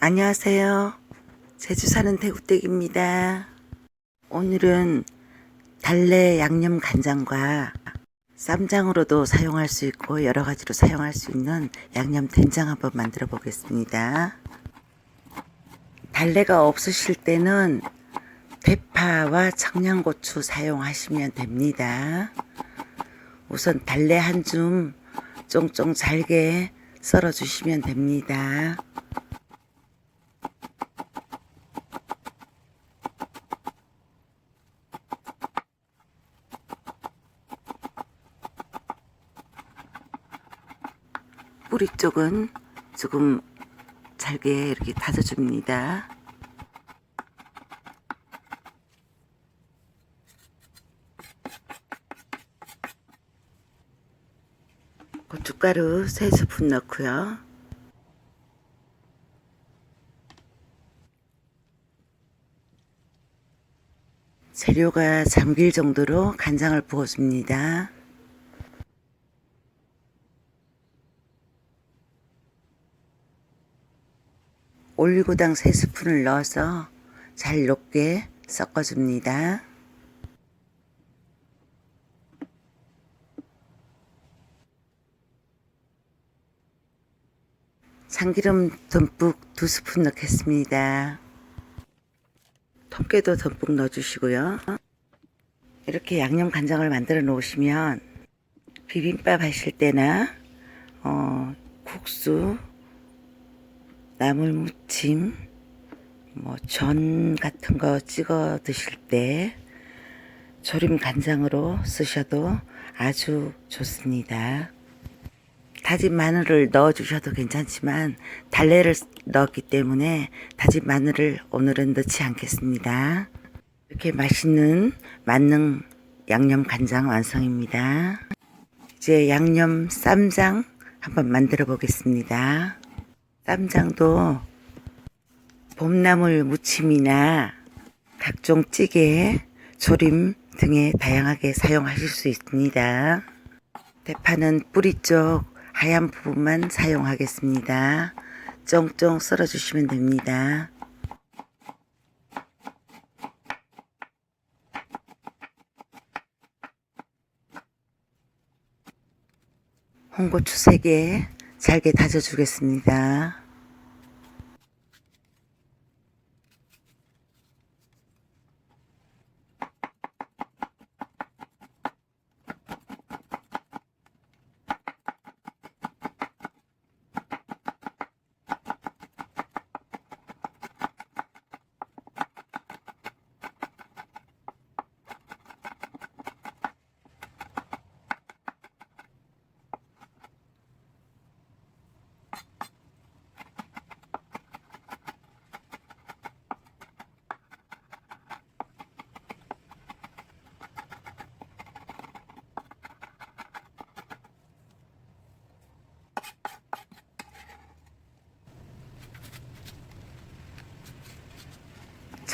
안녕하세요. 제주 사는 대구댁입니다. 오늘은 달래 양념 간장과 쌈장으로도 사용할 수 있고 여러 가지로 사용할 수 있는 양념 된장 한번 만들어 보겠습니다. 달래가 없으실 때는 대파와 청양고추 사용하시면 됩니다. 우선 달래 한 줌 쫑쫑 잘게 썰어 주시면 됩니다. 뿌리 쪽은 조금 잘게 이렇게 다져줍니다. 고춧가루 3스푼 넣고요. 재료가 잠길 정도로 간장을 부어줍니다. 올리고당 3스푼을 넣어서 잘 녹게 섞어줍니다. 참기름 듬뿍 2스푼 넣겠습니다. 통깨도 듬뿍 넣어주시고요. 이렇게 양념 간장을 만들어 놓으시면 비빔밥 하실 때나 어, 국수 나물 무침, 뭐 전 같은 거 찍어 드실 때 조림 간장으로 쓰셔도 아주 좋습니다. 다진 마늘을 넣어 주셔도 괜찮지만 달래를 넣었기 때문에 다진 마늘을 오늘은 넣지 않겠습니다. 이렇게 맛있는 만능 양념 간장 완성입니다. 이제 양념 쌈장 한번 만들어 보겠습니다. 쌈장도 봄나물 무침이나 각종 찌개, 조림 등에 다양하게 사용하실 수 있습니다. 대파는 뿌리 쪽 하얀 부분만 사용하겠습니다. 쫑쫑 썰어주시면 됩니다. 홍고추 3개 잘게 다져주겠습니다.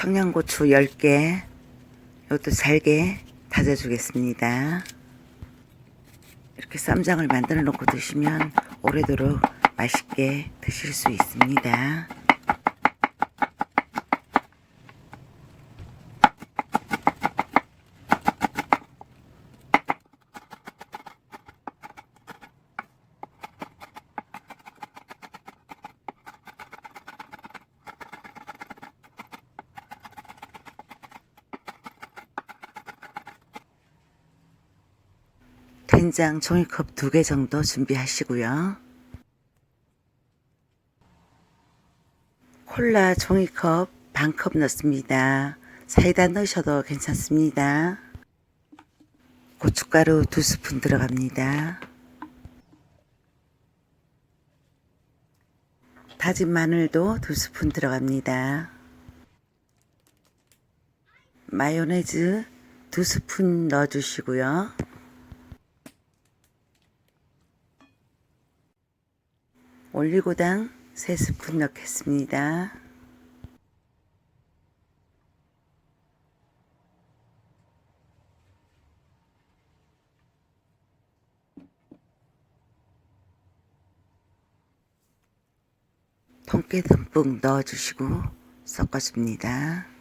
청양고추 10개 이것도 잘게 다져주겠습니다. 이렇게 쌈장을 만들어 놓고 드시면 오래도록 맛있게 드실 수 있습니다. 된장 종이컵 두 개 정도 준비하시고요. 콜라 종이컵 반 컵 넣습니다. 사이다 넣으셔도 괜찮습니다. 고춧가루 두 스푼 들어갑니다. 다진 마늘도 두 스푼 들어갑니다. 마요네즈 두 스푼 넣어주시고요. 올리고당 3스푼 넣겠습니다. 통깨 깨 듬뿍 넣어주시고 섞어줍니다.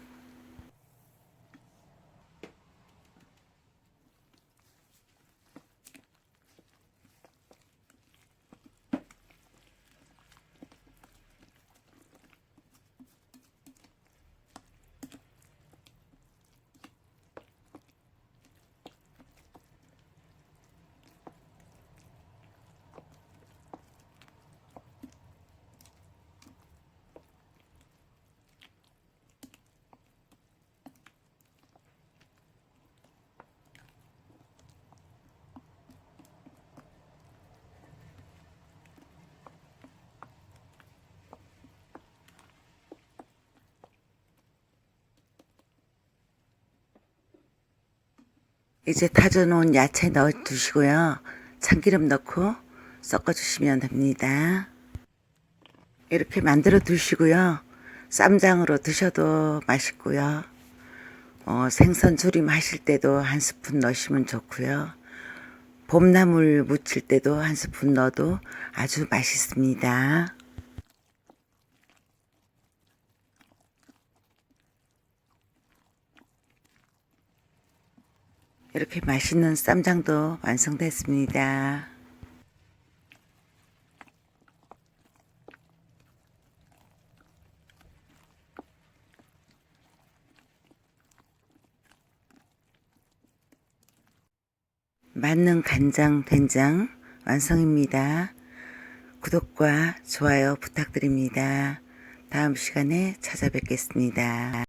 이제 다져놓은 야채 넣어주시고요. 참기름 넣고 섞어주시면 됩니다. 이렇게 만들어 두시고요. 쌈장으로 드셔도 맛있고요. 어, 생선 조림 하실 때도 한 스푼 넣으시면 좋고요. 봄나물 무칠 때도 한 스푼 넣어도 아주 맛있습니다. 이렇게 맛있는 쌈장도 완성됐습니다. 맞는 간장, 된장 완성입니다. 구독과 좋아요 부탁드립니다. 다음 시간에 찾아뵙겠습니다.